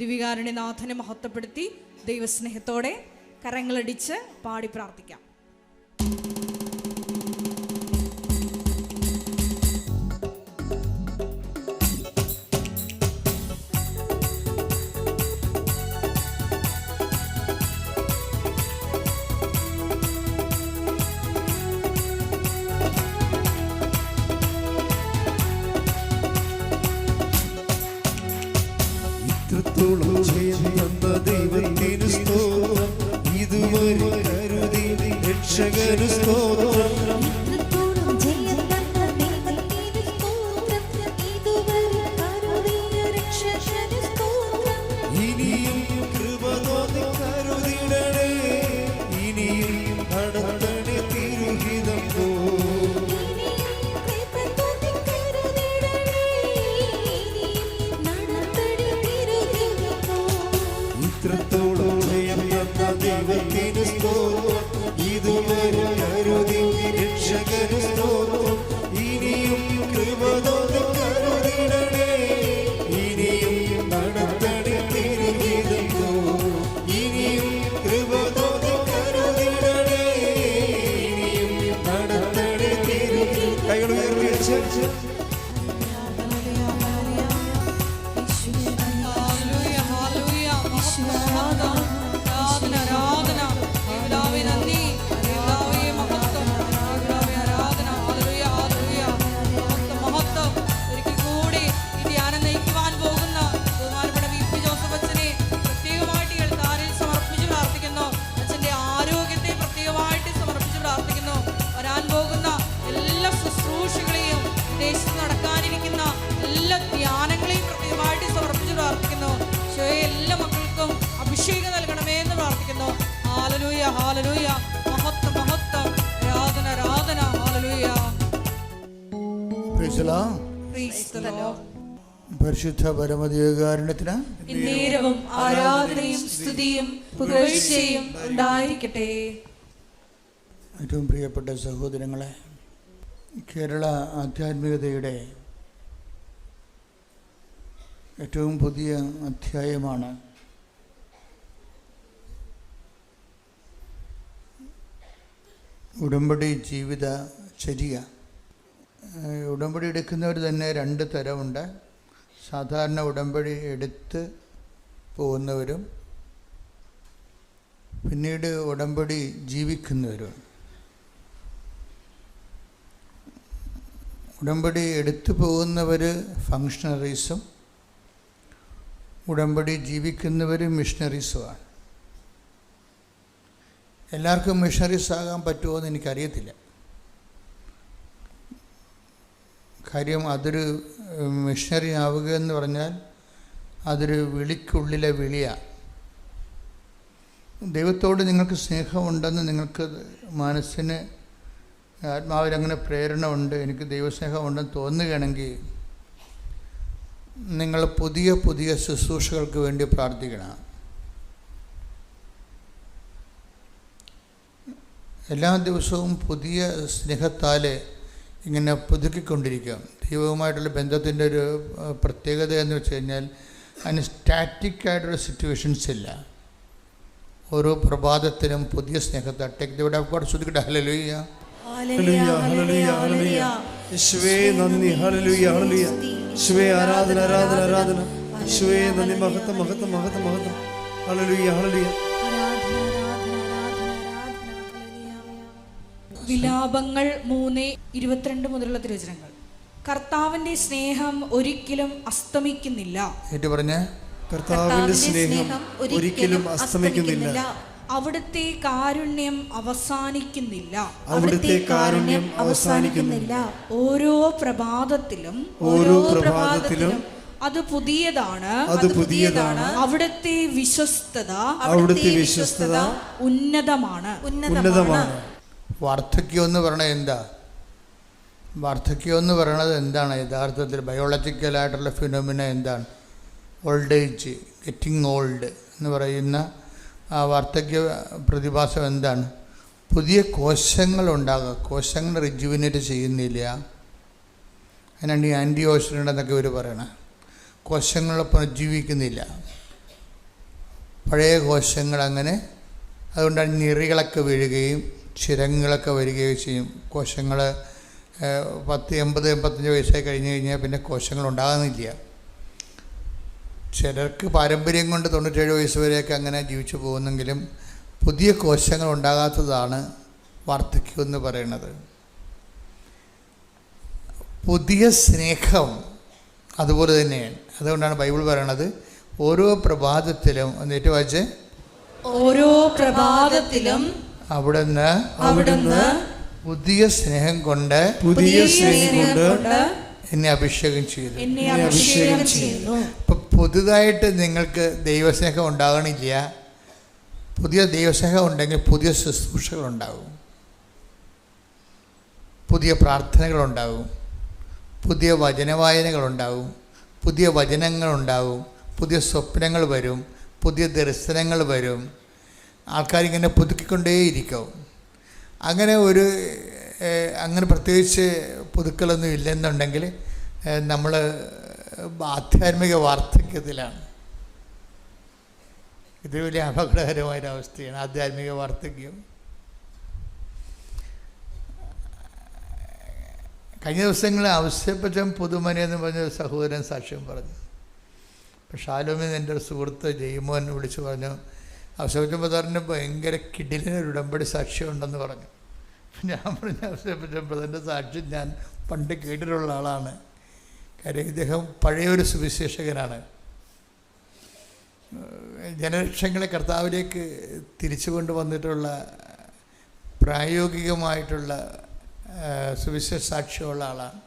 ദിവികാരുണ്യനാഥനെ മഹത്വപ്പെടുത്തി ദൈവസ്നേഹത്തോടെ കരങ്ങളടിച്ച് പാടി പ്രാർത്ഥിക്കാം. പരിശുദ്ധ പരമദേവകാരുണ്യത്തിന് ആരാധനയും സ്തുതിയും പുകഴ്ചയും ഉണ്ടായിരിക്കട്ടെ. ഏറ്റവും പ്രിയപ്പെട്ട സഹോദരങ്ങളെ കേരള ആധ്യാത്മികതയുടെ ഏറ്റവും പുതിയ അധ്യായമാണ് ഉടമ്പടി ജീവിത ചര്യ. ഉടമ്പടി എടുക്കുന്നവർ തന്നെ രണ്ട് തരമുണ്ട്. സാധാരണ ഉടമ്പടി എടുത്ത് പോകുന്നവരും പിന്നീട് ഉടമ്പടി ജീവിക്കുന്നവരും. ഉടമ്പടി എടുത്തു പോകുന്നവർ ഫങ്ഷണറീസും ഉടമ്പടി ജീവിക്കുന്നവർ മിഷണറീസുമാണ് എല്ലാവർക്കും മിഷണറീസ് ആകാൻ പറ്റുമോ എന്ന് എനിക്കറിയത്തില്ല. കാര്യം അതൊരു മിഷണറി ആവുക എന്ന് പറഞ്ഞാൽ അതൊരു വിളിക്കുള്ളിലെ വിളിയാണ് ദൈവത്തോട് നിങ്ങൾക്ക് സ്നേഹമുണ്ടെന്ന് നിങ്ങൾക്ക് മനസ്സിന് ആത്മാവിൽ അങ്ങനെ പ്രേരണ ഉണ്ട് എനിക്ക് ദൈവസ്നേഹമുണ്ടെന്ന് തോന്നുകയാണെങ്കിൽ നിങ്ങൾ പുതിയ പുതിയ ശുശ്രൂഷകൾക്ക് വേണ്ടി പ്രാർത്ഥിക്കണം. എല്ലാ ദിവസവും പുതിയ സ്നേഹത്താൽ ഇങ്ങനെ പുതുക്കിക്കൊണ്ടിരിക്കുക ദൈവവുമായിട്ടുള്ള ബന്ധത്തിന്റെ ഒരു പ്രത്യേകത എന്ന് വെച്ച് കഴിഞ്ഞാൽ അതിന് സ്റ്റാറ്റിക്കായിട്ടുള്ള സിറ്റുവേഷൻസ് ഇല്ല. ഓരോ പ്രഭാതത്തിലും പുതിയ സ്നേഹത്തെ take the word of God ശ്രദ്ധിക്കട്ടെ. യേശുവേ നന്ദി. ഹല്ലേലൂയ ഹല്ലേലൂയ. യേശുവേ ആരാധന ആരാധന ആരാധന. യേശുവേ നന്ദി. മഹത്വം മഹത്വം മഹത്വം മഹത്വം. ഹല്ലേലൂയ ഹല്ലേലൂയ. വിലാപങ്ങൾ മൂന്ന് ഇരുപത്തിരണ്ട് മുതലുള്ള തിരുവചനങ്ങൾ. കർത്താവിന്റെ സ്നേഹം ഒരിക്കലും അസ്തമിക്കുന്നില്ല. ഏറ്റു പറഞ്ഞേ കർത്താവിന്റെ സ്നേഹം ഒരിക്കലും അസ്തമിക്കുന്നില്ല. അവിടുത്തെ കാരുണ്യം അവസാനിക്കുന്നില്ല. അവിടുത്തെ കാരുണ്യം അവസാനിക്കുന്നില്ല. ഓരോ പ്രഭാതത്തിലും ഓരോ പ്രഭാതത്തിലും അത് പുതിയതാണ്. അത് പുതിയതാണ്. അവിടുത്തെ വിശ്വസ്തത അവിടുത്തെ വിശ്വസ്തത ഉന്നതമാണ്. ഉന്നതമാണ്. വാർദ്ധക്യം എന്ന് പറയണത് എന്താ? വാർദ്ധക്യം എന്ന് പറയണത് എന്താണ്? യഥാർത്ഥത്തിൽ ബയോളജിക്കലായിട്ടുള്ള ഫിനോമിന എന്താണ്? ഓൾഡ് ഏജ് ഗെറ്റിംഗ് ഓൾഡ് എന്ന് പറയുന്ന ആ വാർദ്ധക്യ പ്രതിഭാസം എന്താണ്? പുതിയ കോശങ്ങൾ ഉണ്ടാകുക കോശങ്ങൾ റിജുവിനേറ്റ് ചെയ്യുന്നില്ല. അതിനാണ് ഈ ആന്റി ഓക്സിഡന്റ് എന്നൊക്കെ ഇവർ പറയണത് കോശങ്ങൾ പുനർജീവിക്കുന്നില്ല പഴയ കോശങ്ങൾ അങ്ങനെ അതുകൊണ്ടാണ് ഞെറികളൊക്കെ വീഴുകയും ചിരങ്ങളൊക്കെ വരികയും ചെയ്യും. കോശങ്ങൾ പത്ത് എൺപത് എൺപത്തഞ്ച് വയസ്സായി കഴിഞ്ഞ് കഴിഞ്ഞാൽ പിന്നെ കോശങ്ങൾ ഉണ്ടാകുന്നില്ല ചിലർക്ക് പാരമ്പര്യം കൊണ്ട് തൊണ്ണൂറ്റേഴ് വയസ്സ് വരെയൊക്കെ അങ്ങനെ ജീവിച്ചു പോകുന്നെങ്കിലും പുതിയ കോശങ്ങൾ ഉണ്ടാകാത്തതാണ് വാർദ്ധക്യം എന്ന് പറയുന്നത്. പുതിയ സ്നേഹം അതുപോലെ തന്നെയാണ്. അതുകൊണ്ടാണ് ബൈബിൾ പറയണത് ഓരോ പ്രഭാതത്തിലും എന്നിട്ട് വായിച്ചേ ഓരോ പ്രഭാതത്തിലും അവിടുന്ന് അവിടുന്ന് പുതിയ സ്നേഹം കൊണ്ട് പുതിയ സ്നേഹം കൊണ്ട് എന്നെ അഭിഷേകം ചെയ്തു. എന്നെ അഭിഷേകം ചെയ്തു. ഇപ്പൊ പുതുതായിട്ട് നിങ്ങൾക്ക് ദൈവസ്നേഹം ഉണ്ടാകണില്ല. പുതിയ ദൈവസ്നേഹം ഉണ്ടെങ്കിൽ പുതിയ ശുശ്രൂഷകളുണ്ടാകും പുതിയ പ്രാർത്ഥനകളുണ്ടാകും പുതിയ വചനവായനകളുണ്ടാകും പുതിയ വചനങ്ങളുണ്ടാകും പുതിയ സ്വപ്നങ്ങൾ വരും. പുതിയ ദർശനങ്ങൾ വരും. ആൾക്കാരിങ്ങനെ പുതുക്കിക്കൊണ്ടേയിരിക്കും. അങ്ങനെ ഒരു അങ്ങനെ പ്രത്യേകിച്ച് പുതുക്കലൊന്നും ഇല്ലെന്നുണ്ടെങ്കിൽ നമ്മൾ ആധ്യാത്മിക വാർദ്ധക്യത്തിലാണ്. ഇത് വലിയ അപകടകരമായൊരവസ്ഥയാണ് ആധ്യാത്മിക വാർദ്ധക്യം. കഴിഞ്ഞ ദിവസങ്ങളിൽ ആവശ്യപ്പെട്ട പുതുമനെ എന്ന് പറഞ്ഞ സഹോദരൻ സാക്ഷ്യം പറഞ്ഞു. ഷാലോമിന്ന് എന്റെ ഒരു സുഹൃത്ത് ജയ്മോൻ വിളിച്ചു പറഞ്ഞു പതാറിന് ഭയങ്കര കിടിലിനൊരു ഉടമ്പടി സാക്ഷ്യമുണ്ടെന്ന് പറഞ്ഞു. ഞാൻ പറഞ്ഞ പതാറിന്റെ സാക്ഷ്യം ഞാൻ പണ്ട് കേട്ടിട്ടുള്ള ആളാണ്. കാര്യം ഇദ്ദേഹം പഴയൊരു സുവിശേഷകനാണ്. ജനലക്ഷങ്ങളെ കർത്താവിലേക്ക് തിരിച്ചു കൊണ്ടുവന്നിട്ടുള്ള പ്രായോഗികമായിട്ടുള്ള സുവിശേഷ സാക്ഷ്യമുള്ള ആളാണ്.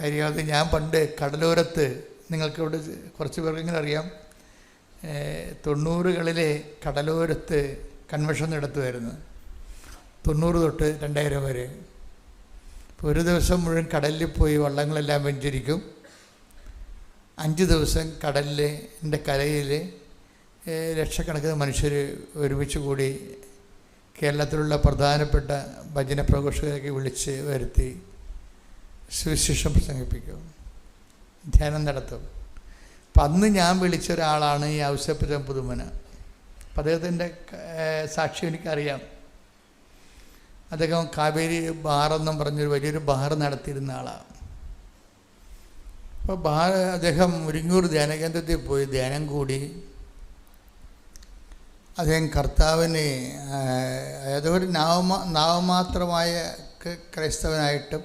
കാര്യം അത് ഞാൻ പണ്ട് കടലോരത്ത് നിങ്ങൾക്ക് ഇവിടെ കുറച്ച് പേർക്കെങ്കിലും അറിയാം തൊണ്ണൂറുകളിലെ കടലോരത്ത് കൺവെൻഷൻ നടത്തുമായിരുന്നു. തൊണ്ണൂറ് തൊട്ട് രണ്ടായിരം വരെ. അപ്പോൾ ഒരു ദിവസം മുഴുവൻ കടലിൽ പോയി വള്ളങ്ങളെല്ലാം വെഞ്ചരിക്കും. അഞ്ച് ദിവസം കടലിന്റെ കരയിൽ ലക്ഷക്കണക്കിന് മനുഷ്യർ ഒരുമിച്ച് കൂടി കേരളത്തിലുള്ള പ്രധാനപ്പെട്ട ഭജന പ്രഘോഷകരൊക്കെ വിളിച്ച് വരുത്തി സുവിശേഷം പ്രസംഗിപ്പിക്കും. ധ്യാനം നടത്തും. അപ്പം അന്ന് ഞാൻ വിളിച്ച ഒരാളാണ് ഈ ഔസപ്പച്ചൻ പുതുമന. അപ്പം അദ്ദേഹത്തിന്റെ സാക്ഷി എനിക്കറിയാം. അദ്ദേഹം കാവേരി ബാറെന്നും പറഞ്ഞൊരു വലിയൊരു ബാർ നടത്തിയിരുന്ന ആളാണ് അപ്പോൾ ബാർ അദ്ദേഹം മുരിങ്ങൂർ ധ്യാനകേന്ദ്രത്തിൽ പോയി ധ്യാനം കൂടി. അദ്ദേഹം കർത്താവിനെ അതായത് ഒരു നാവമാ നാവമാത്രമായ ക്രൈസ്തവനായിട്ടും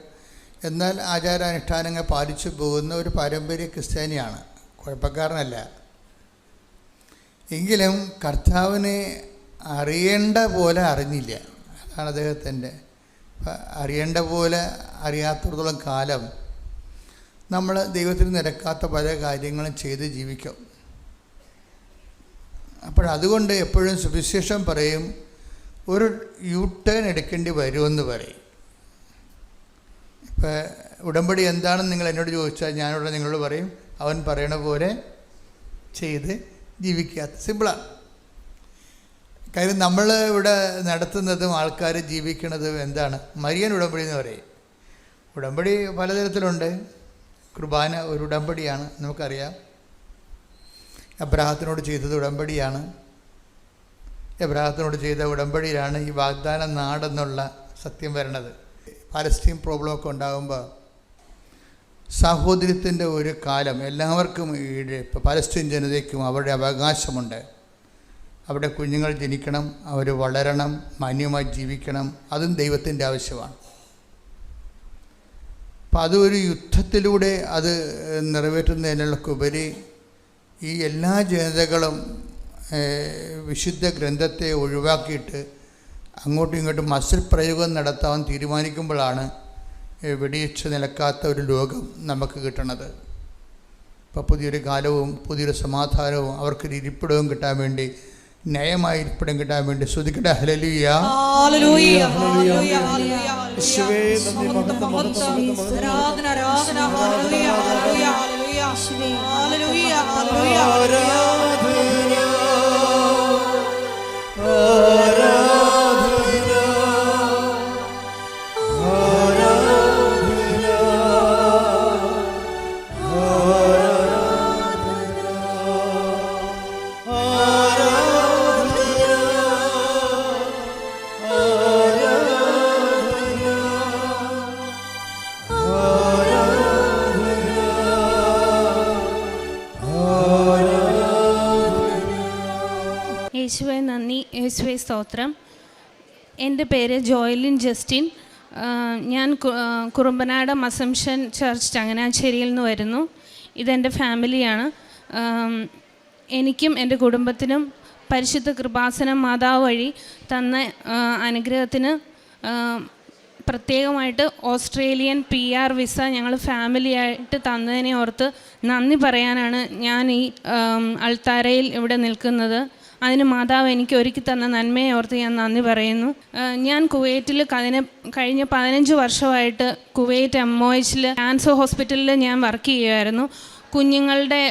എന്നാൽ ആചാരാനുഷ്ഠാനങ്ങൾ പാലിച്ചു പോകുന്ന ഒരു പാരമ്പര്യ ക്രിസ്ത്യാനിയാണ്. കുഴപ്പക്കാരനല്ല. എങ്കിലും കർത്താവിനെ അറിയേണ്ട പോലെ അറിഞ്ഞില്ല. അതാണ് അദ്ദേഹത്തിന്റെ അറിയേണ്ട പോലെ അറിയാത്തിടത്തോളം കാലം നമ്മൾ ദൈവത്തിന് നിരക്കാത്ത പല കാര്യങ്ങളും ചെയ്ത് ജീവിക്കും. അപ്പോഴതുകൊണ്ട് എപ്പോഴും സുവിശേഷം പറയും ഒരു യു ടേൺ എടുക്കേണ്ടി വരുമെന്ന് പറയും. ഇപ്പം ഉടമ്പടി എന്താണെന്ന് നിങ്ങൾ എന്നോട് ചോദിച്ചാൽ ഞാനിവിടെ നിങ്ങളോട് പറയും അവൻ പറയണ പോലെ ചെയ്ത് ജീവിക്കുക. സിമ്പിളാണ് കാര്യം നമ്മൾ ഇവിടെ നടത്തുന്നതും ആൾക്കാർ ജീവിക്കുന്നതും എന്താണ്? മരിയൻ ഉടമ്പടി എന്ന് പറയും. ഉടമ്പടി പലതരത്തിലുണ്ട്. കുർബാന ഒരു ഉടമ്പടിയാണ് നമുക്കറിയാം. എബ്രാഹത്തിനോട് ചെയ്തത് ഉടമ്പടിയാണ്. എബ്രാഹത്തിനോട് ചെയ്ത ഉടമ്പടിയിലാണ് ഈ വാഗ്ദാന നാടെന്നുള്ള സത്യം വരണത്. പാലസ്റ്റീൻ പ്രോബ്ലമൊക്കെ ഉണ്ടാകുമ്പോൾ സാഹോദര്യത്തിന്റെ ഒരു കാലം എല്ലാവർക്കും പലസ്തീൻ ജനതയ്ക്കും അവരുടെ അവകാശമുണ്ട്. അവിടെ കുഞ്ഞുങ്ങൾ ജനിക്കണം അവർ വളരണം മാന്യമായി ജീവിക്കണം. അതും ദൈവത്തിന്റെ ആവശ്യമാണ്. അപ്പം അതൊരു യുദ്ധത്തിലൂടെ അത് നിറവേറ്റുന്നതിനുള്ളക്കുപരി ഈ എല്ലാ ജനതകളും വിശുദ്ധ ഗ്രന്ഥത്തെ ഒഴിവാക്കിയിട്ട് അങ്ങോട്ടും ഇങ്ങോട്ടും പ്രയോഗം നടത്താൻ തീരുമാനിക്കുമ്പോഴാണ് വെടിയിച്ച് നിലക്കാത്ത ഒരു ലോകം നമുക്ക് കിട്ടണത്. ഇപ്പോൾ പുതിയൊരു കാലവും പുതിയൊരു സമാധാനവും അവർക്കൊരു ഇരിപ്പിടവും കിട്ടാൻ വേണ്ടി ന്യായമായ ഇരിപ്പിടം കിട്ടാൻ വേണ്ടി ശ്രുതിക്കട്ടെ ഹലലിയ ഹല്ലേലൂയ ഹല്ലേലൂയ. യേശുവെ സ്തോത്രം. എന്റെ പേര് ജോയലിൻ ജസ്റ്റിൻ. ഞാൻ കുറുമ്പനാട് അസംഷൻ ചർച്ച് ചങ്ങനാശ്ശേരിയിൽ നിന്ന് വരുന്നു. ഇതെന്റെ ഫാമിലിയാണ്. എനിക്കും എന്റെ കുടുംബത്തിനും പരിശുദ്ധ കൃപാസനം മാതാവ് വഴി തന്ന അനുഗ്രഹത്തിന് പ്രത്യേകമായിട്ട് ഓസ്ട്രേലിയൻ പി ആർ വിസ ഞങ്ങൾ ഫാമിലിയായിട്ട് തന്നതിനെ ഓർത്ത് നന്ദി പറയാനാണ് ഞാൻ ഈ അൾത്താരയിൽ ഇവിടെ നിൽക്കുന്നത്. അതിന് മാതാവ് എനിക്ക് ഒരുക്കി തന്ന നന്മയെ ഓർത്ത് ഞാൻ നന്ദി പറയുന്നു. ഞാൻ കുവൈറ്റിൽ കഴിഞ്ഞ കഴിഞ്ഞ പതിനഞ്ച് വർഷമായിട്ട് കുവൈറ്റ് എം ഒ എച്ചിൽ ക്യാൻസർ ഹോസ്പിറ്റലിൽ ഞാൻ വർക്ക് ചെയ്യുമായിരുന്നു കുഞ്ഞുങ്ങളുടെ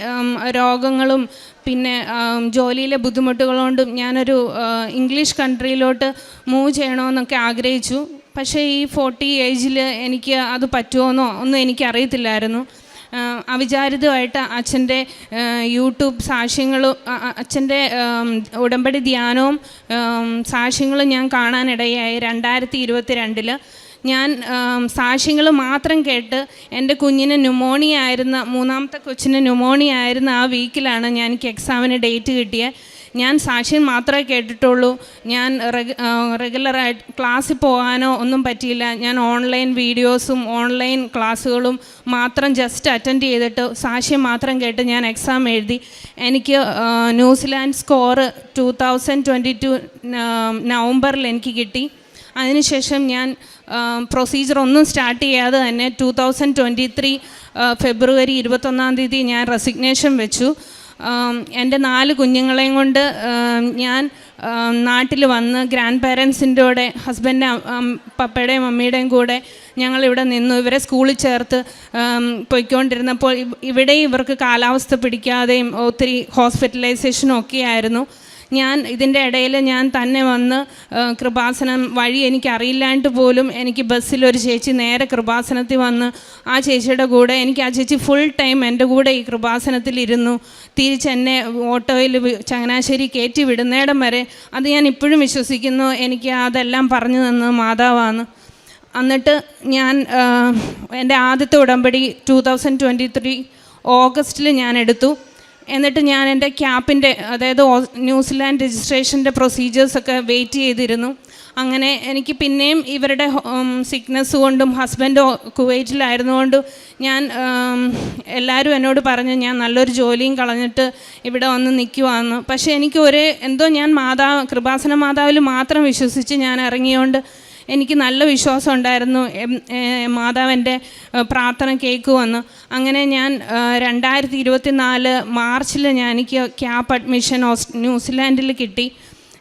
രോഗങ്ങളും പിന്നെ ജോലിയിലെ ബുദ്ധിമുട്ടുകളുകൊണ്ടും ഞാനൊരു ഇംഗ്ലീഷ് കൺട്രിയിലോട്ട് മൂവ് ചെയ്യണമെന്നൊക്കെ ആഗ്രഹിച്ചു. പക്ഷേ ഈ ഫോർട്ടി ഏജിൽ എനിക്ക് അത് പറ്റുമോയെന്നോ ഒന്നും എനിക്കറിയത്തില്ലായിരുന്നു. അവിചാരിതമായിട്ട് അച്ഛന്റെ യൂട്യൂബ് സാക്ഷ്യങ്ങളും അച്ഛന്റെ ഉടമ്പടി ധ്യാനവും സാക്ഷ്യങ്ങളും ഞാൻ കാണാനിടയായി. രണ്ടായിരത്തി ഇരുപത്തി രണ്ടിൽ ഞാൻ സാക്ഷ്യങ്ങൾ മാത്രം കേട്ട് എന്റെ കുഞ്ഞിന് ന്യൂമോണിയ ആയിരുന്ന മൂന്നാമത്തെ കൊച്ചിന് ന്യൂമോണിയ ആയിരുന്ന ആ വീക്കിലാണ് ഞാൻ എനിക്ക് എക്സാമിന് ഡേറ്റ് കിട്ടിയത് ഞാൻ സാക്ഷ്യം മാത്രമേ കേട്ടിട്ടുള്ളൂ. ഞാൻ റെഗ- റെഗുലറായിട്ട് ക്ലാസ്സിൽ പോകാനോ ഒന്നും പറ്റിയില്ല. ഞാൻ ഓൺലൈൻ വീഡിയോസും ഓൺലൈൻ ക്ലാസ്സുകളും മാത്രം ജസ്റ്റ് അറ്റൻഡ് ചെയ്തിട്ട് സാക്ഷ്യം മാത്രം കേട്ട് ഞാൻ എക്സാം എഴുതി. എനിക്ക് New Zealand score two thousand twenty two നവംബറിൽ എനിക്ക് കിട്ടി. അതിനുശേഷം ഞാൻ പ്രൊസീജിയർ ഒന്നും സ്റ്റാർട്ട് ചെയ്യാതെ തന്നെ two thousand twenty three February ഇരുപത്തൊന്നാം തീയതി ഞാൻ റെസിഗ്നേഷൻ വെച്ചു. എന്റെ നാല് കുഞ്ഞുങ്ങളെയും കൊണ്ട് ഞാൻ നാട്ടിൽ വന്ന് ഗ്രാൻഡ് പാരൻസിന്റെ കൂടെ ഹസ്ബൻഡ് പപ്പയുടെയും മമ്മിയുടെയും കൂടെ ഞങ്ങളിവിടെ നിന്നു. ഇവരെ സ്കൂളിൽ ചേർത്ത് പോയിക്കൊണ്ടിരുന്നപ്പോൾ ഇവിടെ ഇവർക്ക് കാലാവസ്ഥ പിടിക്കാതെയും ഒത്തിരി ഹോസ്പിറ്റലൈസേഷനും ഒക്കെ ആയിരുന്നു ഞാൻ ഇതിന്റെ ഇടയിൽ ഞാൻ തന്നെ വന്ന് കൃപാസനം വഴി എനിക്ക് അറിയില്ലാണ്ട് പോലും എനിക്ക് ബസ്സിലൊരു ചേച്ചി നേരെ കൃപാസനത്തിൽ വന്ന് ആ ചേച്ചിയുടെ കൂടെ എനിക്ക് ആ ചേച്ചി ഫുൾ ടൈം എന്റെ കൂടെ ഈ കൃപാസനത്തിൽ ഇരുന്നു. തിരിച്ച് എന്നെ ഓട്ടോയിൽ ചങ്ങനാശ്ശേരി കയറ്റി വിടുന്നിടം വരെ അത് ഞാൻ ഇപ്പോഴും വിശ്വസിക്കുന്നു. എനിക്ക് അതെല്ലാം പറഞ്ഞു തന്നത് മാതാവാണ്. എന്നിട്ട് ഞാൻ എന്റെ ആദ്യത്തെ ഉടമ്പടി ടു തൗസൻഡ് ട്വന്റി ത്രീ ഓഗസ്റ്റിൽ ഞാൻ എടുത്തു. എന്നിട്ട് ഞാൻ എന്റെ ക്യാപ്പിന്റെ അതായത് ന്യൂസിലാൻഡ് രജിസ്ട്രേഷന്റെ പ്രൊസീജിയേഴ്സൊക്കെ വെയിറ്റ് ചെയ്തിരുന്നു. അങ്ങനെ എനിക്ക് പിന്നെയും ഇവരുടെ സിക്നസ് കൊണ്ടും ഹസ്ബൻഡ് കുവൈറ്റിലായിരുന്നുകൊണ്ടും ഞാൻ എല്ലാവരും എന്നോട് പറഞ്ഞു ഞാൻ നല്ലൊരു ജോലിയും കളഞ്ഞിട്ട് ഇവിടെ വന്ന് നിൽക്കുവാന്ന് പക്ഷേ എനിക്ക് ഒരേ എന്തോ ഞാൻ മാതാവ് കൃപാസന മാതാവിൽ മാത്രം വിശ്വസിച്ച് ഞാൻ ഇറങ്ങിയോണ്ട് എനിക്ക് നല്ല വിശ്വാസം ഉണ്ടായിരുന്നു. മാതാവിന്റെ പ്രാർത്ഥന കേൾക്കുമെന്ന് അങ്ങനെ ഞാൻ രണ്ടായിരത്തി ഇരുപത്തി നാല് മാർച്ചിൽ ഞാൻ എനിക്ക് ക്യാപ് അഡ്മിഷൻ ന്യൂസിലാൻഡിൽ കിട്ടി.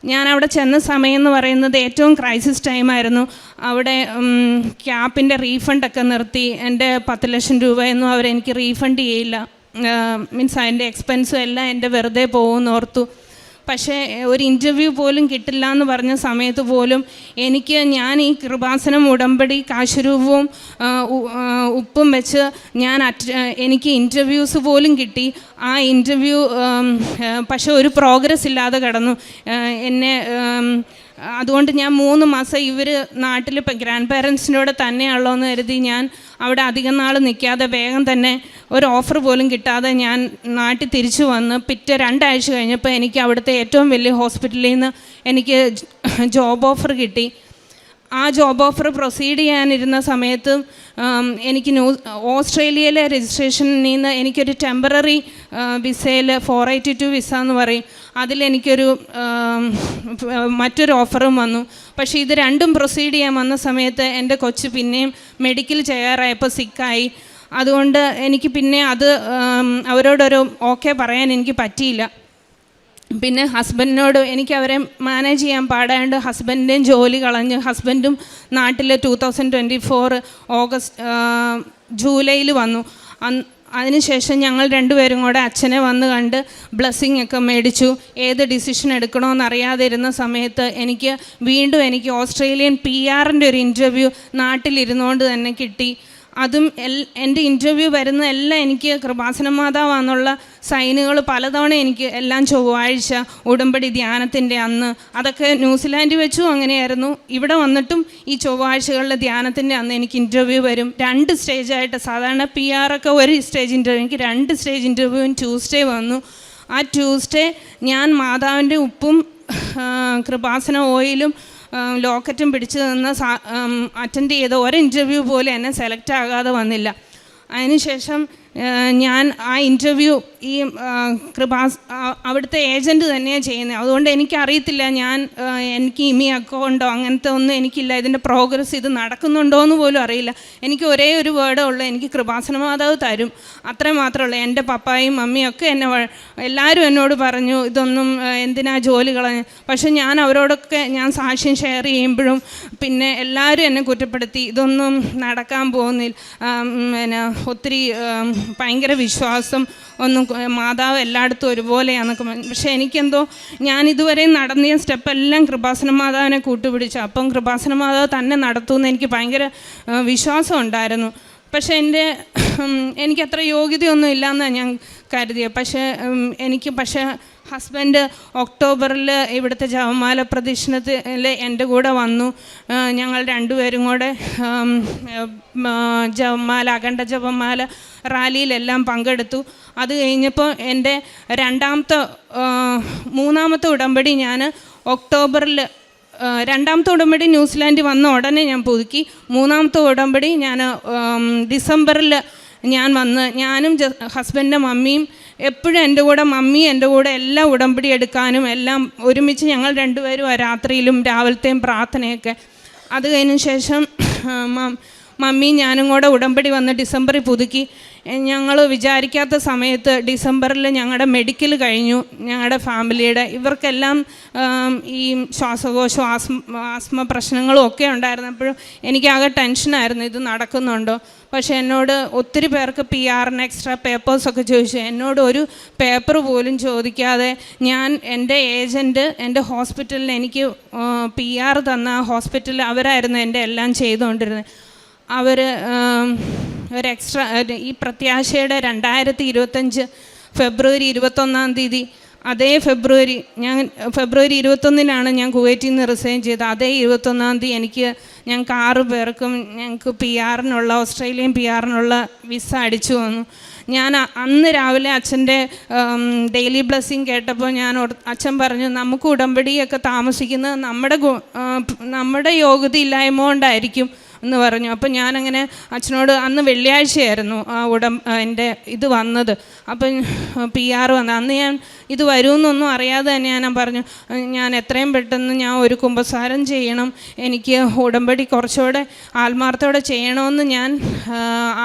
ഞാൻ അവിടെ ചെന്ന സമയം എന്ന് പറയുന്നത് ഏറ്റവും ക്രൈസിസ് ടൈമായിരുന്നു. അവിടെ ക്യാപ്പിന്റെ റീഫണ്ടൊക്കെ നിർത്തി. എന്റെ പത്ത് ലക്ഷം രൂപയൊന്നും അവരെനിക്ക് റീഫണ്ട് ചെയ്യില്ല. മീൻസ് അതിന്റെ എക്സ്പെൻസും എല്ലാം എന്റെ വെറുതെ പോകുമെന്ന് ഓർത്തു പക്ഷേ ഒരു ഇന്റർവ്യൂ പോലും കിട്ടില്ല എന്ന് പറഞ്ഞ സമയത്ത് പോലും എനിക്ക് ഞാൻ ഈ കൃപാസനം ഉടമ്പടി കാശുരൂപവും ഉപ്പും വെച്ച് ഞാൻ എനിക്ക് ഇന്റർവ്യൂസ് പോലും കിട്ടി. ആ ഇന്റർവ്യൂ പക്ഷേ ഒരു പ്രോഗ്രസ് ഇല്ലാതെ കടന്നു. എന്നെ അതുകൊണ്ട് ഞാൻ മൂന്ന് മാസം ഇവർ നാട്ടിൽ ഇപ്പം ഗ്രാൻഡ് പാരൻസിനോട് തന്നെയാണല്ലോ എന്ന് കരുതി ഞാൻ അവിടെ അധികം നാൾ നിൽക്കാതെ വേഗം തന്നെ ഒരു ഓഫർ പോലും കിട്ടാതെ ഞാൻ നാട്ടിൽ തിരിച്ചു വന്ന് പിറ്റേ രണ്ടാഴ്ച കഴിഞ്ഞപ്പോൾ എനിക്ക് അവിടുത്തെ ഏറ്റവും വലിയ ഹോസ്പിറ്റലിൽ നിന്ന് എനിക്ക് ജോബ് ഓഫർ കിട്ടി. ആ ജോബ് ഓഫർ പ്രൊസീഡ് ചെയ്യാനിരുന്ന സമയത്ത് എനിക്ക് ന്യൂ ഓസ്ട്രേലിയയിലെ രജിസ്ട്രേഷനിൽ നിന്ന് എനിക്കൊരു ടെമ്പററി വിസയിൽ ഫോർ എയ്റ്റി ടു വിസ എന്ന് പറയും. അതിലെനിക്കൊരു മറ്റൊരു ഓഫറും വന്നു. പക്ഷേ ഇത് രണ്ടും പ്രൊസീഡ് ചെയ്യാൻ വന്ന സമയത്ത് എന്റെ കൊച്ച് പിന്നെയും മെഡിക്കൽ ചെയ്യാറായപ്പോൾ സിക്കായി അതുകൊണ്ട് എനിക്ക് പിന്നെ അത് അവരോടൊരു ഓക്കെ പറയാൻ എനിക്ക് പറ്റിയില്ല. പിന്നെ ഹസ്ബൻഡിനോട് എനിക്ക് അവരെ മാനേജ് ചെയ്യാൻ പാടാണ്ട് ഹസ്ബൻഡിന്റെയും ജോലി കളഞ്ഞ് ഹസ്ബൻഡും നാട്ടിൽ two thousand twenty four August ജൂലൈയിൽ വന്നു. അതിനുശേഷം ഞങ്ങൾ രണ്ടുപേരും കൂടെ അച്ഛനെ വന്ന് കണ്ട് ബ്ലെസ്സിങ് ഒക്കെ മേടിച്ചു. ഏത് ഡിസിഷൻ എടുക്കണമെന്ന് അറിയാതെ ഇരുന്ന സമയത്ത് എനിക്ക് വീണ്ടും എനിക്ക് ഓസ്ട്രേലിയൻ പി ആറിന്റെ ഒരു ഇന്റർവ്യൂ നാട്ടിലിരുന്നുകൊണ്ട് തന്നെ കിട്ടി. അതും എൽ എന്റെ ഇന്റർവ്യൂ വരുന്ന എല്ലാം എനിക്ക് കൃപാസന മാതാവാന്നുള്ള സൈനുകൾ പലതവണ എനിക്ക് എല്ലാം ചൊവ്വാഴ്ച ഉടമ്പടി ധ്യാനത്തിന്റെ അന്ന് അതൊക്കെ ന്യൂസിലാൻഡ് വെച്ചും അങ്ങനെയായിരുന്നു. ഇവിടെ വന്നിട്ടും ഈ ചൊവ്വാഴ്ചകളിലെ ധ്യാനത്തിന്റെ അന്ന് എനിക്ക് ഇന്റർവ്യൂ വരും. രണ്ട് സ്റ്റേജായിട്ട് സാധാരണ പി ആറൊക്കെ ഒരു സ്റ്റേജ് ഇന്റർവ്യൂ എനിക്ക് രണ്ട് സ്റ്റേജ് ഇന്റർവ്യൂവും ട്യൂസ്ഡേ വന്നു. ആ ട്യൂസ്ഡേ ഞാൻ മാതാവിന്റെ ഉപ്പും കൃപാസന ഓയിലും ലോക്കറ്റും പിടിച്ച് നിന്ന് അറ്റൻഡ് ചെയ്ത ഒരു ഇന്റർവ്യൂ പോലും എന്നെ സെലക്ട് ആകാതെ വന്നില്ല. അതിനുശേഷം ഞാൻ ആ ഇന്റർവ്യൂ ഈ കൃപാസ് അവിടുത്തെ ഏജന്റ് തന്നെയാണ് ചെയ്യുന്നത് അതുകൊണ്ട് എനിക്കറിയത്തില്ല ഞാൻ എനിക്ക് ഇമി അക്കൗണ്ടോ അങ്ങനത്തെ ഒന്നും എനിക്കില്ല. ഇതിന്റെ പ്രോഗ്രസ് ഇത് നടക്കുന്നുണ്ടോ എന്ന് പോലും അറിയില്ല. എനിക്ക് ഒരേ ഒരു വേർഡേ ഉള്ളൂ എനിക്ക് കൃപാസന മാതാവ് തരും. അത്രേ മാത്രമേ എന്റെ പപ്പായും മമ്മിയും ഒക്കെ എന്നെ എല്ലാവരും എന്നോട് പറഞ്ഞു ഇതൊന്നും എന്തിനാ ജോലി കളഞ്ഞ്? പക്ഷെ ഞാൻ അവരോടൊക്കെ ഞാൻ സാക്ഷ്യം ഷെയർ ചെയ്യുമ്പോഴും പിന്നെ എല്ലാവരും എന്നെ കുറ്റപ്പെടുത്തി ഇതൊന്നും നടക്കാൻ പോകുന്നില്ല. പിന്നെ ഒത്തിരി ഭയങ്കര വിശ്വാസം ഒന്നും മാതാവ് എല്ലായിടത്തും ഒരുപോലെയാണെന്നൊക്കെ. പക്ഷേ എനിക്കെന്തോ ഞാൻ ഇതുവരെ നടന്നിയ സ്റ്റെപ്പെല്ലാം കൃപാസന മാതാവിനെ കൂട്ടുപിടിച്ചു അപ്പം കൃപാസന മാതാവ് തന്നെ നടത്തുമെന്ന് എനിക്ക് ഭയങ്കര വിശ്വാസം ഉണ്ടായിരുന്നു പക്ഷേ എന്റെ എനിക്കത്ര യോഗ്യതയൊന്നും ഇല്ലയെന്നാണ് ഞാൻ കരുതിയത് പക്ഷേ എനിക്ക് പക്ഷേ ഹസ്ബൻഡ് ഒക്ടോബറിൽ ഇവിടുത്തെ ജപമാല പ്രദക്ഷിണത്തിൽ എന്റെ കൂടെ വന്നു. ഞങ്ങൾ രണ്ടുപേരും കൂടെ ജപമാല അഖണ്ഡ ജപമാല റാലിയിലെല്ലാം പങ്കെടുത്തു. അത് കഴിഞ്ഞപ്പോൾ എന്റെ രണ്ടാമത്തെ മൂന്നാമത്തെ ഉടമ്പടി ഞാൻ ഒക്ടോബറിൽ രണ്ടാമത്തെ ഉടമ്പടി ന്യൂസിലാൻഡ് വന്ന ഉടനെ ഞാൻ പുതുക്കി. മൂന്നാമത്തെ ഉടമ്പടി ഞാൻ ഡിസംബറിൽ ഞാൻ വന്ന്. ഞാനും ഹസ്ബൻഡിന്റെ മമ്മിയും എപ്പോഴും എന്റെ കൂടെ മമ്മി എന്റെ കൂടെ എല്ലാം ഉടമ്പടി എടുക്കാനും എല്ലാം ഒരുമിച്ച് ഞങ്ങൾ രണ്ടുപേരും രാത്രിയിലും രാവിലത്തെയും പ്രാർത്ഥനയൊക്കെ. അത് കഴിഞ്ഞ ശേഷം ആ, മ- മമ്മിയും ഞാനും കൂടെ ഉടമ്പടി വന്ന് ഡിസംബറിൽ പുതുക്കി. ഞങ്ങൾ വിചാരിക്കാത്ത സമയത്ത് ഡിസംബറിൽ ഞങ്ങളുടെ മെഡിക്കൽ കഴിഞ്ഞു. ഞങ്ങളുടെ ഫാമിലിയുടെ ഇവർക്കെല്ലാം ഈ ശ്വാസകോശം ആസ്മ ആസ്മ പ്രശ്നങ്ങളും ഒക്കെ ഉണ്ടായിരുന്നപ്പോഴും എനിക്കാകെ ടെൻഷനായിരുന്നു ഇത് നടക്കുന്നുണ്ടോ. പക്ഷേ എന്നോട് ഒത്തിരി പേർക്ക് പി ആറിന് എക്സ്ട്രാ പേപ്പേഴ്സൊക്കെ ചോദിച്ചു. എന്നോട് ഒരു പേപ്പർ പോലും ചോദിക്കാതെ ഞാൻ എന്റെ ഏജന്റ് എന്റെ ഹോസ്പിറ്റലിൽ എനിക്ക് പി ആർ തന്ന ഹോസ്പിറ്റലിൽ അവരായിരുന്നു എന്റെ എല്ലാം ചെയ്തുകൊണ്ടിരുന്നത്. അവർ ഒരു എക്സ്ട്രാ ഈ പ്രത്യാശയുടെ രണ്ടായിരത്തി ഇരുപത്തഞ്ച് ഫെബ്രുവരി ഇരുപത്തൊന്നാം തീയതി അതേ ഫെബ്രുവരി ഞാൻ ഫെബ്രുവരി ഇരുപത്തൊന്നിനാണ് ഞാൻ കുവൈറ്റിൽ നിന്ന് റിസൈൻ ചെയ്തത്. അതേ ഇരുപത്തൊന്നാം തീയതി എനിക്ക് ഞങ്ങൾക്ക് ആറ് പേർക്കും ഞങ്ങൾക്ക് പി ആറിനുള്ള ഓസ്ട്രേലിയൻ പി ആറിനുള്ള വിസ അടിച്ചു വന്നു ഞാൻ അന്ന് രാവിലെ അച്ഛന്റെ ഡെയിലി ബ്ലെസ്സിങ് കേട്ടപ്പോൾ ഞാൻ അച്ഛൻ പറഞ്ഞു നമുക്ക് ഉടമ്പടിയൊക്കെ താമസിക്കുന്നത് നമ്മുടെ നമ്മുടെ യോഗ്യത ഇല്ലായ്മ കൊണ്ടായിരിക്കും. എന്ന് പറഞ്ഞു. അപ്പം ഞാനങ്ങനെ അച്ഛനോട് അന്ന് വെള്ളിയാഴ്ചയായിരുന്നു ആ ഉടം എന്റെ ഇത് വന്നത്. അപ്പം പി ആർ വന്നത് അന്ന് ഞാൻ ഇത് വരുമെന്നൊന്നും അറിയാതെ തന്നെ ഞാൻ പറഞ്ഞു. ഞാൻ എത്രയും പെട്ടെന്ന് ഞാൻ ഒരു കുമ്പസാരം ചെയ്യണം എനിക്ക് ഉടമ്പടി കുറച്ചുകൂടെ ആത്മാർത്ഥത്തോടെ ചെയ്യണമെന്ന് ഞാൻ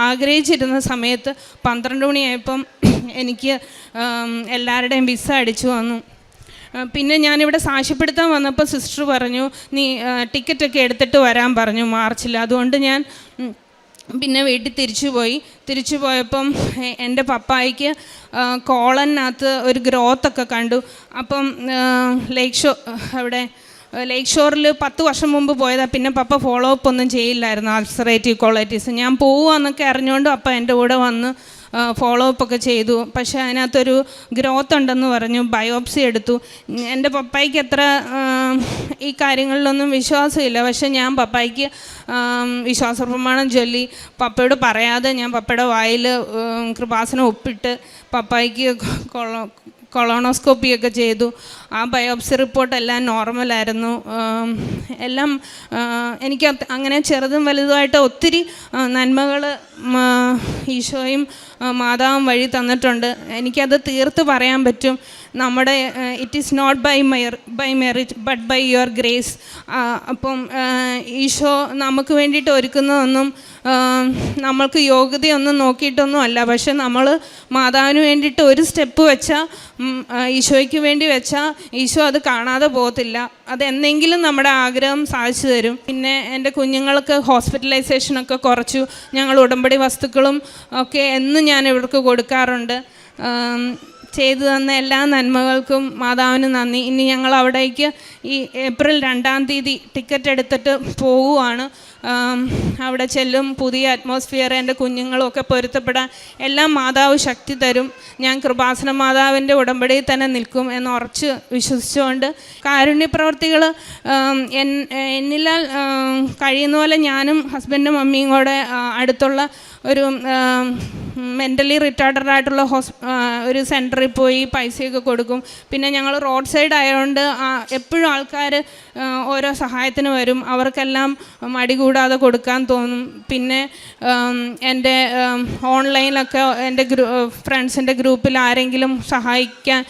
ആഗ്രഹിച്ചിരുന്ന സമയത്ത് പന്ത്രണ്ട് മണിയായപ്പം എനിക്ക് എല്ലാവരുടെയും വിസ അടിച്ചു വന്നു. പിന്നെ ഞാനിവിടെ സാക്ഷ്യപ്പെടുത്താൻ വന്നപ്പോൾ സിസ്റ്റർ പറഞ്ഞു നീ ടിക്കറ്റൊക്കെ എടുത്തിട്ട് വരാൻ പറഞ്ഞു മാർച്ചിൽ. അതുകൊണ്ട് ഞാൻ പിന്നെ വീട്ടിൽ തിരിച്ചു പോയി. തിരിച്ചു പോയപ്പം എന്റെ പപ്പായിക്ക് കോളനകത്ത് ഒരു ഗ്രോത്തൊക്കെ കണ്ടു. അപ്പം ലേക്ക് ഷോ അവിടെ ലേക്ക് ഷോറിൽ പത്ത് വർഷം മുമ്പ് പോയതാണ് പിന്നെ പപ്പ ഫോളോ അപ്പ് ഒന്നും ചെയ്യില്ലായിരുന്നു അൾസറേറ്റീവ് ക്വാളിറ്റീസ് ഞാൻ പോവുകയെന്നൊക്കെ അറിഞ്ഞുകൊണ്ട് അപ്പം എന്റെ കൂടെ വന്ന് ഫോളോ അപ്പ് ഒക്കെ ചെയ്തു. പക്ഷേ അതിനകത്തൊരു ഗ്രോത്ത് ഉണ്ടെന്ന് പറഞ്ഞു. ബയോപ്സി എടുത്തു. എന്റെ പപ്പായ്ക്ക് എത്ര ഈ കാര്യങ്ങളിലൊന്നും വിശ്വാസമില്ല. പക്ഷേ ഞാൻ പപ്പായ്ക്ക് വിശ്വാസ പ്രമാണം ചൊല്ലി. പപ്പയോട് പറയാതെ ഞാൻ പപ്പയുടെ വായിൽ കൃപാസനം ഒപ്പിട്ട് പപ്പായ്ക്ക് കൊളോ കൊളോണോസ്കോപ്പിയൊക്കെ ചെയ്തു. ആ ബയോപ്സി റിപ്പോർട്ട് എല്ലാം നോർമലായിരുന്നു എല്ലാം എനിക്ക് അങ്ങനെ ചെറുതും വലുതുമായിട്ട് ഒത്തിരി നന്മകൾ ഈശോയും മാതാവും വഴി തന്നിട്ടുണ്ട്. എനിക്കത് തീർത്ത് പറയാൻ പറ്റും. നമ്മുടെ it is not by might by merit but by your grace അപ്പം ഈശോ നമുക്ക് വേണ്ടിയിട്ട് ഒരുക്കുന്നതൊന്നും നമ്മൾക്ക് യോഗ്യതയൊന്നും നോക്കിയിട്ടൊന്നും അല്ല. പക്ഷെ നമ്മൾ മാതാവിന് വേണ്ടിയിട്ട് ഒരു സ്റ്റെപ്പ് വെച്ചാൽ ഈശോയ്ക്ക് വേണ്ടി വെച്ചാൽ ഈശോ അത് കാണാതെ പോകത്തില്ല. അത് എന്നെങ്കിലും നമ്മുടെ ആഗ്രഹം സാധിച്ചു തരും. പിന്നെ എന്റെ കുഞ്ഞുങ്ങൾക്ക് ഹോസ്പിറ്റലൈസേഷനൊക്കെ കുറച്ചു. ഞങ്ങൾ ഉടമ്പടി വസ്തുക്കളും ഒക്കെ എന്നും ഞാൻ ഇവർക്ക് കൊടുക്കാറുണ്ട്. ചെയ്തു തന്ന എല്ലാ നന്മകൾക്കും മാതാവിന് നന്ദി. ഇനി ഞങ്ങൾ അവിടേക്ക് ഈ ഏപ്രിൽ രണ്ടാം തീയതി ടിക്കറ്റ് എടുത്തിട്ട് പോവുകയാണ്. അവിടെ ചെല്ലും പുതിയ അറ്റ്മോസ്ഫിയർ എന്റെ കുഞ്ഞുങ്ങളും ഒക്കെ പൊരുത്തപ്പെടാൻ എല്ലാം മാതാവ് ശക്തി തരും. ഞാൻ കൃപാസന മാതാവിന്റെ ഉടമ്പടിയിൽ തന്നെ നിൽക്കും എന്ന് ഉറച്ച് വിശ്വസിച്ചുകൊണ്ട് കാരുണ്യപ്രവർത്തികൾ എന്നിലാൽ കഴിയുന്ന പോലെ ഞാനും ഹസ്ബൻഡും മമ്മിയും കൂടെ അടുത്തുള്ള ഒരു മെന്റലി റിട്ടാർഡഡ് ആയിട്ടുള്ള ഹോസ് ഒരു സെന്ററിൽ പോയി പൈസയൊക്കെ കൊടുക്കും. പിന്നെ ഞങ്ങൾ റോഡ് സൈഡ് ആയതുകൊണ്ട് എപ്പോഴും ആൾക്കാർ ഓരോ സഹായത്തിന് വരും. അവർക്കെല്ലാം മടി കൂടാതെ കൊടുക്കാൻ തോന്നും. പിന്നെ എന്റെ ഓൺലൈനിലൊക്കെ എന്റെ ഗ്രൂ ഫ്രണ്ട്സിന്റെ ഗ്രൂപ്പിൽ ആരെങ്കിലും സഹായിക്കാൻ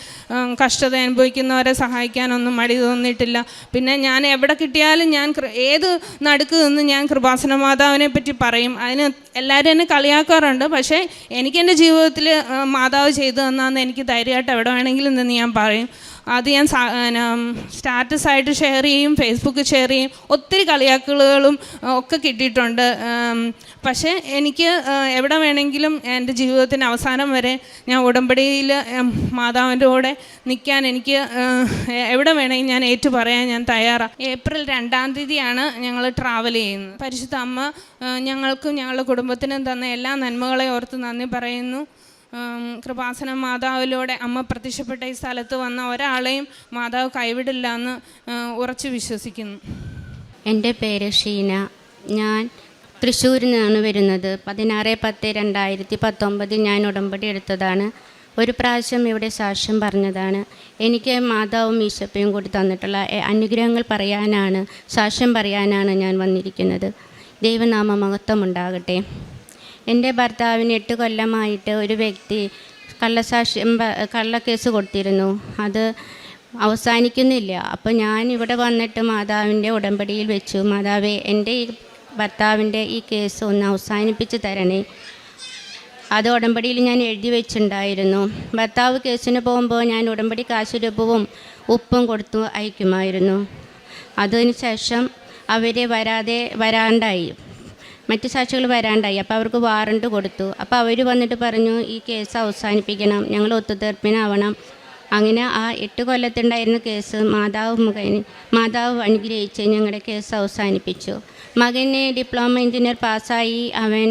കഷ്ടത അനുഭവിക്കുന്നവരെ സഹായിക്കാനൊന്നും മടി തോന്നിയിട്ടില്ല. പിന്നെ ഞാൻ എവിടെ കിട്ടിയാലും ഞാൻ ഏത് നടുക്ക് നിന്ന് ഞാൻ കൃപാസന മാതാവിനെ പറ്റി പറയും. അതിന് എല്ലാവരും എന്നെ കളിയാക്കാറുണ്ട്. പക്ഷേ എനിക്ക് എന്റെ ജീവിതത്തിൽ മാതാവ് ചെയ്തു തന്നാന്ന് എനിക്ക് ധൈര്യമായിട്ട് എവിടെ വേണമെങ്കിലും നിന്ന് ഞാൻ പറയും. അത് ഞാൻ സ്റ്റാറ്റസായിട്ട് ഷെയർ ചെയ്യും ഫേസ്ബുക്ക് ഷെയർ ചെയ്യും. ഒത്തിരി കളിയാക്കലുകളും ഒക്കെ കിട്ടിയിട്ടുണ്ട്. പക്ഷേ എനിക്ക് എവിടെ വേണമെങ്കിലും എന്റെ ജീവിതത്തിന്റെ അവസാനം വരെ ഞാൻ ഉടമ്പടിയിൽ മാതാവിന്റെ കൂടെ നിൽക്കാൻ എനിക്ക് എവിടെ വേണമെങ്കിലും ഞാൻ ഏറ്റു പറയാൻ ഞാൻ തയ്യാറാണ് ഏപ്രിൽ രണ്ടാം തീയതിയാണ് ഞങ്ങൾ ട്രാവൽ ചെയ്യുന്നത്. പരിശുദ്ധ അമ്മ ഞങ്ങൾക്കും ഞങ്ങളുടെ കുടുംബത്തിനും തന്ന എല്ലാ നന്മകളെ ഓർത്ത് നന്ദി പറയുന്നു. കൃപാസന മാതാവിലൂടെ അമ്മ പ്രത്യക്ഷപ്പെട്ട ഈ സ്ഥലത്ത് വന്ന ഒരാളെയും മാതാവ് കൈവിടില്ല എന്ന് ഉറച്ച് വിശ്വസിക്കുന്നു. എന്റെ പേര് ഷീന. ഞാൻ തൃശ്ശൂരിൽ നിന്നാണ് വരുന്നത്. പതിനാറ് പത്ത് രണ്ടായിരത്തി പത്തൊമ്പതിൽ ഞാൻ ഉടമ്പടി എടുത്തതാണ്. ഒരു പ്രാവശ്യം ഇവിടെ സാക്ഷ്യം പറഞ്ഞതാണ്. എനിക്ക് മാതാവും ഈശപ്പയും കൂടി തന്നിട്ടുള്ള അനുഗ്രഹങ്ങൾ പറയാനാണ് സാക്ഷ്യം പറയാനാണ് ഞാൻ വന്നിരിക്കുന്നത്. ദൈവനാമ മഹത്വം ഉണ്ടാകട്ടെ എന്റെ ഭർത്താവിന് എട്ട് കൊല്ലമായിട്ട് ഒരു വ്യക്തി കള്ളസാക്ഷി കള്ളക്കേസ് കൊടുത്തിരുന്നു. അത് അവസാനിക്കുന്നില്ല. അപ്പോൾ ഞാൻ ഇവിടെ വന്നിട്ട് മാതാവിന്റെ ഉടമ്പടിയിൽ വെച്ചു. മാതാവേ എന്റെ ഈ ഭർത്താവിന്റെ ഈ കേസ് ഒന്ന് അവസാനിപ്പിച്ച് തരണേ. അത് ഉടമ്പടിയിൽ ഞാൻ എഴുതി വെച്ചിട്ടുണ്ടായിരുന്നു. ഭർത്താവ് കേസിന് പോകുമ്പോൾ ഞാൻ ഉടമ്പടി കാശുരൂപവും ഉപ്പും കൊടുത്തു അയക്കുമായിരുന്നു. അതിന് ശേഷം വരാതെ വരാണ്ടായി. മറ്റ് സാക്ഷികൾ വരാണ്ടായി. അപ്പോൾ അവർക്ക് വാറണ്ട് കൊടുത്തു. അപ്പോൾ അവർ വന്നിട്ട് പറഞ്ഞു ഈ കേസ് അവസാനിപ്പിക്കണം. ഞങ്ങൾ ഒത്തുതീർപ്പിനാവണം. അങ്ങനെ ആ എട്ട് കൊല്ലത്തുണ്ടായിരുന്ന കേസ് മാതാവ് മുഖേന മാതാവ് അനുഗ്രഹിച്ച് ഞങ്ങളുടെ കേസ് അവസാനിപ്പിച്ചു. മകന് ഡിപ്ലോമ എഞ്ചിനീയർ പാസ്സായി അവൻ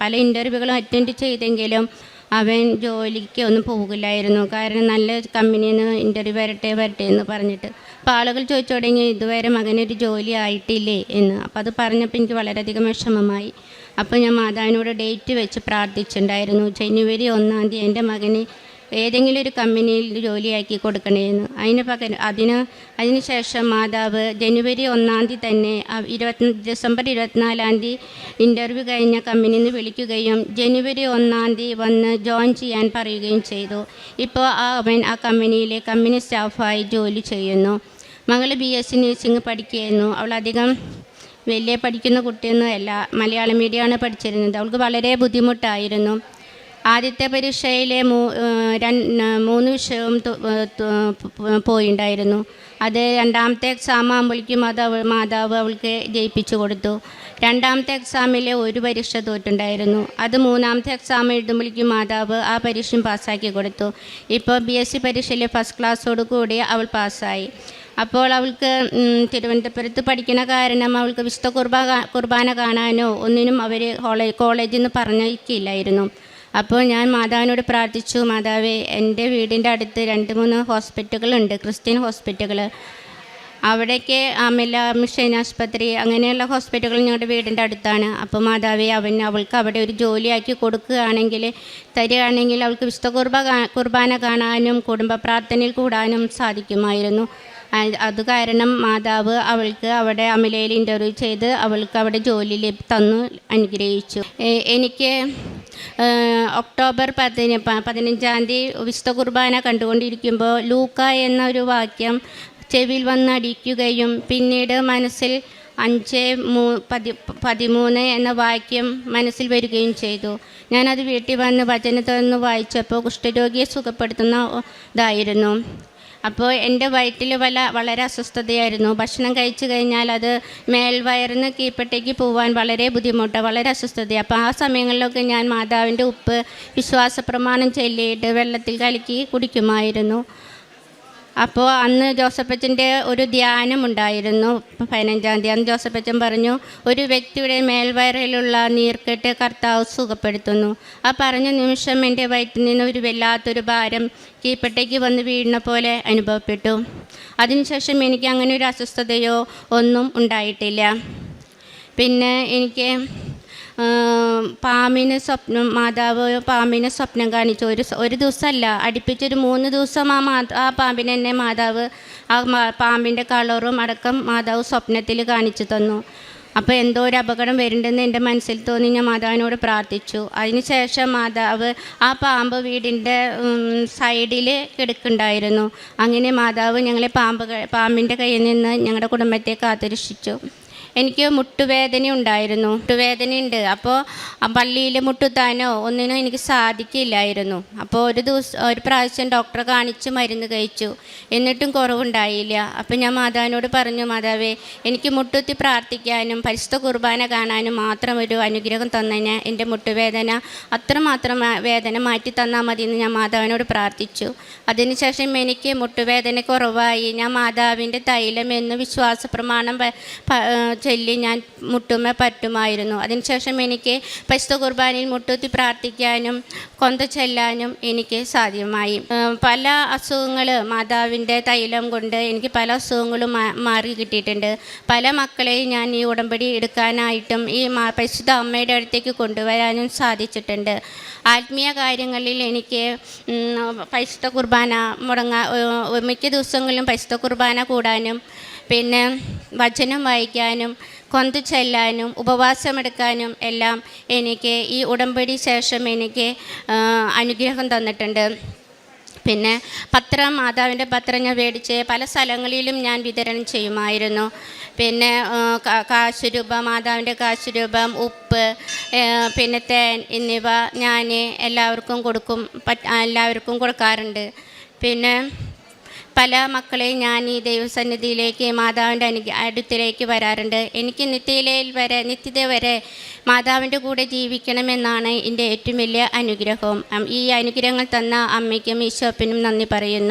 പല ഇന്റർവ്യൂകളും അറ്റൻഡ് ചെയ്തെങ്കിലും അവൻ ജോലിക്ക് ഒന്നും പോകില്ലായിരുന്നു. കാരണം നല്ല കമ്പനിയിൽ നിന്ന് ഇന്റർവ്യൂ വരട്ടെ വരട്ടെ എന്ന് പറഞ്ഞിട്ട്. അപ്പോൾ ആളുകൾ ചോദിച്ചു തുടങ്ങി ഇതുവരെ മകനൊരു ജോലി ആയിട്ടില്ലേ? എന്ന്. അപ്പോൾ അത് പറഞ്ഞപ്പോൾ എനിക്ക് വളരെയധികം വിഷമമായി. അപ്പോൾ ഞാൻ മാതാവിനോട് ഡേറ്റ് വെച്ച് പ്രാർത്ഥിച്ചിട്ടുണ്ടായിരുന്നു. ജനുവരി ഒന്നാം തീയതി എന്റെ മകന് ഏതെങ്കിലും ഒരു കമ്പനിയിൽ ജോലിയാക്കി കൊടുക്കണേന്ന്. അതിന് പകരം അതിന് അതിന് ശേഷം മാതാവ് ജനുവരി ഒന്നാം തീയതി തന്നെ ഇരുപത്തി ഡിസംബർ ഇരുപത്തിനാലാം തീയതി ഇന്റർവ്യൂ കഴിഞ്ഞ കമ്പനിയിൽ നിന്ന് വിളിക്കുകയും ജനുവരി ഒന്നാം തീയതി വന്ന് ജോയിൻ ചെയ്യാൻ പറയുകയും ചെയ്തു. ഇപ്പോൾ ആ അവൻ ആ കമ്പനിയിലെ കമ്പനി സ്റ്റാഫായി ജോലി ചെയ്യുന്നു. മകൾ ബി എസ് സി നഴ്സിംഗ് പഠിക്കുകയായിരുന്നു. അവളധികം വലിയ പഠിക്കുന്ന കുട്ടിയൊന്നും അല്ല മലയാളം മീഡിയമാണ് പഠിച്ചിരുന്നത്. അവൾക്ക് വളരെ ബുദ്ധിമുട്ടായിരുന്നു. ആദ്യത്തെ പരീക്ഷയിലെ മൂന്ന് വിഷയവും പോയിണ്ടായിരുന്നു. അത് രണ്ടാമത്തെ എക്സാം ആകുമ്പോഴേക്കും അത് അവൾ മാതാവ് അവൾക്ക് ജയിപ്പിച്ചു കൊടുത്തു. രണ്ടാമത്തെ എക്സാമിലെ ഒരു പരീക്ഷ തോറ്റുണ്ടായിരുന്നു. അത് മൂന്നാമത്തെ എക്സാം എഴുതുമ്പോഴേക്കും മാതാവ് ആ പരീക്ഷയും പാസ്സാക്കി കൊടുത്തു. ഇപ്പോൾ ബി എസ് സി പരീക്ഷയിലെ ഫസ്റ്റ് ക്ലാസ്സോട് കൂടി അവൾ പാസ്സായി. അപ്പോൾ അവൾക്ക് തിരുവനന്തപുരത്ത് പഠിക്കുന്ന കാരണം അവൾക്ക് വിശുദ്ധ കുർബാന കുർബാന കാണാനോ ഒന്നിനും അവർ കോളേജിൽ നിന്ന് പറഞ്ഞിരിക്കില്ലായിരുന്നു അപ്പോൾ ഞാൻ മാതാവിനോട് പ്രാർത്ഥിച്ചു മാതാവേ എന്റെ വീടിന്റെ അടുത്ത് രണ്ട് മൂന്ന് ഹോസ്പിറ്റലുകളുണ്ട് ക്രിസ്ത്യൻ ഹോസ്പിറ്റലുകൾ. അവിടേക്ക് അമില മിഷൻ ആശുപത്രി അങ്ങനെയുള്ള ഹോസ്പിറ്റലുകൾ ഞങ്ങളുടെ വീടിന്റെ അടുത്താണ്. അപ്പോൾ മാതാവേ അവൻ അവൾക്ക് അവിടെ ഒരു ജോലിയാക്കി കൊടുക്കുകയാണെങ്കിൽ തരികയാണെങ്കിൽ അവൾക്ക് വിശുദ്ധ കുർബ കുർബാന കാണാനും കുടുംബ പ്രാർത്ഥനയിൽ കൂടാനും സാധിക്കുമായിരുന്നു. അത് കാരണം മാതാവ് അവൾക്ക് അവിടെ അമിലയിൽ ഇന്റർവ്യൂ ചെയ്ത് അവൾക്ക് അവിടെ ജോലി തന്നു അനുഗ്രഹിച്ചു. എനിക്ക് ഒക്ടോബർ പതിന പതിനഞ്ചാം തീയതി വിശുദ്ധ കുർബാന കണ്ടുകൊണ്ടിരിക്കുമ്പോൾ ലൂക്ക എന്നൊരു വാക്യം ചെവിയിൽ വന്നടിക്കുകയും പിന്നീട് മനസ്സിൽ അഞ്ച് മൂ പതി പതിമൂന്ന് എന്ന വാക്യം മനസ്സിൽ വരികയും ചെയ്തു. ഞാനത് വീട്ടിൽ വന്ന് വചനത്തൊന്ന് വായിച്ചപ്പോൾ കുഷ്ഠരോഗിയെ സുഖപ്പെടുത്തുന്ന ഇതായിരുന്നു അപ്പോൾ എന്റെ വയറ്റിൽ വല വളരെ അസ്വസ്ഥതയായിരുന്നു. ഭക്ഷണം കഴിച്ചു കഴിഞ്ഞാൽ അത് മേൽവയറിന് കീഴ്പെട്ടേക്ക് പോകാൻ വളരെ ബുദ്ധിമുട്ട് വളരെ അസ്വസ്ഥത അപ്പോൾ ആ സമയങ്ങളിലൊക്കെ ഞാൻ മാതാവിന്റെ ഉപ്പ് വിശ്വാസ പ്രമാണം ചൊല്ലിയിട്ട് വെള്ളത്തിൽ കലക്കി കുടിക്കുമായിരുന്നു. അപ്പോൾ അന്ന് ജോസഫച്ചന്റെ ഒരു ധ്യാനം ഉണ്ടായിരുന്നു പതിനഞ്ചാം തീയതി അന്ന് ജോസഫച്ചൻ പറഞ്ഞു ഒരു വ്യക്തിയുടെ മേൽവയറിലുള്ള നീർക്കെട്ട് കർത്താവ് സുഖപ്പെടുത്തുന്നു. ആ പറഞ്ഞ നിമിഷം എന്റെ വയറ്റിൽ നിന്ന് ഒരു വല്ലാത്തൊരു ഭാരം കീപ്പട്ടേക്ക് വന്ന് വീഴുന്ന പോലെ അനുഭവപ്പെട്ടു. അതിനുശേഷം എനിക്ക് അങ്ങനെ ഒരു അസ്വസ്ഥതയോ ഒന്നും ഉണ്ടായിട്ടില്ല. പിന്നെ എനിക്ക് പാമ്പിന് സ്വപ്നം മാതാവ് പാമ്പിന് സ്വപ്നം കാണിച്ചു. ഒരു ഒരു ദിവസമല്ല അടുപ്പിച്ചൊരു മൂന്ന് ദിവസം ആ മാ ആ പാമ്പിനെ എന്നെ മാതാവ് ആ പാമ്പിന്റെ കളറും അടക്കം മാതാവ് സ്വപ്നത്തിൽ കാണിച്ചു തന്നു. അപ്പോൾ എന്തോ ഒരു അപകടം വരുന്നുണ്ടെന്ന് എന്റെ മനസ്സിൽ തോന്നി. ഞാൻ മാതാവിനോട് പ്രാർത്ഥിച്ചു. അതിനുശേഷം മാതാവ് ആ പാമ്പ് വീടിന്റെ സൈഡിൽ കിടക്കുന്നുണ്ടായിരുന്നു. അങ്ങനെ മാതാവ് ഞങ്ങളെ പാമ്പ് പാമ്പിന്റെ കയ്യിൽ നിന്ന് ഞങ്ങളുടെ കുടുംബത്തെ കാത്തുരക്ഷിച്ചു. എനിക്ക് മുട്ടുവേദന ഉണ്ടായിരുന്നു. മുട്ടുവേദന ഉണ്ട് അപ്പോൾ പള്ളിയിൽ മുട്ടുത്താനോ ഒന്നിനും എനിക്ക് സാധിക്കില്ലായിരുന്നു. അപ്പോൾ ഒരു ദിവസം ഒരു പ്രാവശ്യം ഡോക്ടറെ കാണിച്ച് മരുന്ന് കഴിച്ചു. എന്നിട്ടും കുറവുണ്ടായില്ല. അപ്പോൾ ഞാൻ മാതാവിനോട് പറഞ്ഞു മാതാവേ എനിക്ക് മുട്ടുത്തി പ്രാർത്ഥിക്കാനും പരിശുദ്ധ കുർബാന കാണാനും മാത്രം ഒരു അനുഗ്രഹം തന്നതിന് എന്റെ മുട്ടുവേദന അത്രമാത്രം വേദന മാറ്റി തന്നാൽ മതി എന്ന് ഞാൻ മാതാവിനോട് പ്രാർത്ഥിച്ചു. അതിനുശേഷം എനിക്ക് മുട്ടുവേദന കുറവായി. ഞാൻ മാതാവിന്റെ തൈലം എന്ന് വിശ്വാസ പ്രമാണം ചൊല്ലി ഞാൻ മുട്ടുമ പറ്റുമായിരുന്നു. അതിനുശേഷം എനിക്ക് പരിശുദ്ധ കുർബാനയിൽ മുട്ടുത്തി പ്രാർത്ഥിക്കാനും കൊന്ത ചെല്ലാനും എനിക്ക് സാധ്യമായി. പല അസുഖങ്ങൾ മാതാവിന്റെ തൈലം കൊണ്ട് എനിക്ക് പല അസുഖങ്ങളും മാറി കിട്ടിയിട്ടുണ്ട്. പല മക്കളെയും ഞാൻ ഈ ഉടമ്പടി എടുക്കാനായിട്ടും ഈ പരിശുദ്ധ അമ്മയുടെ അടുത്തേക്ക് കൊണ്ടുവരാനും സാധിച്ചിട്ടുണ്ട്. ആത്മീയ കാര്യങ്ങളിൽ എനിക്ക് പരിശുദ്ധ കുർബാന മുടങ്ങാ മിക്ക ദിവസങ്ങളിലും പരിശുദ്ധ കുർബാന കൂടാനും പിന്നെ വചനം വായിക്കാനും കൊന്തു ചെല്ലാനും ഉപവാസമെടുക്കാനും എല്ലാം എനിക്ക് ഈ ഉടമ്പടി ശേഷം എനിക്ക് അനുഗ്രഹം തന്നിട്ടുണ്ട്. പിന്നെ പത്രം മാതാവിന്റെ പത്രം ഞാൻ മേടിച്ച് പല സ്ഥലങ്ങളിലും ഞാൻ വിതരണം ചെയ്യുമായിരുന്നു. പിന്നെ കാശുരൂപം മാതാവിന്റെ കാശുരൂപം ഉപ്പ് പിന്നെ തേൻ എന്നിവ ഞാൻ എല്ലാവർക്കും കൊടുക്കും എല്ലാവർക്കും കൊടുക്കാറുണ്ട്. പിന്നെ പല മക്കളെയും ഞാൻ ഈ ദൈവസന്നിധിയിലേക്ക് മാതാവിന്റെ അനു അടുത്തിലേക്ക് വരാറുണ്ട്. എനിക്ക് നിത്യയിലയിൽ വരെ നിത്യത വരെ മാതാവിന്റെ കൂടെ ജീവിക്കണമെന്നാണ് എന്റെ ഏറ്റവും വലിയ അനുഗ്രഹം. ഈ അനുഗ്രഹങ്ങൾ തന്ന അമ്മയ്ക്കും ഈശോപ്പിനും നന്ദി പറയുന്നു.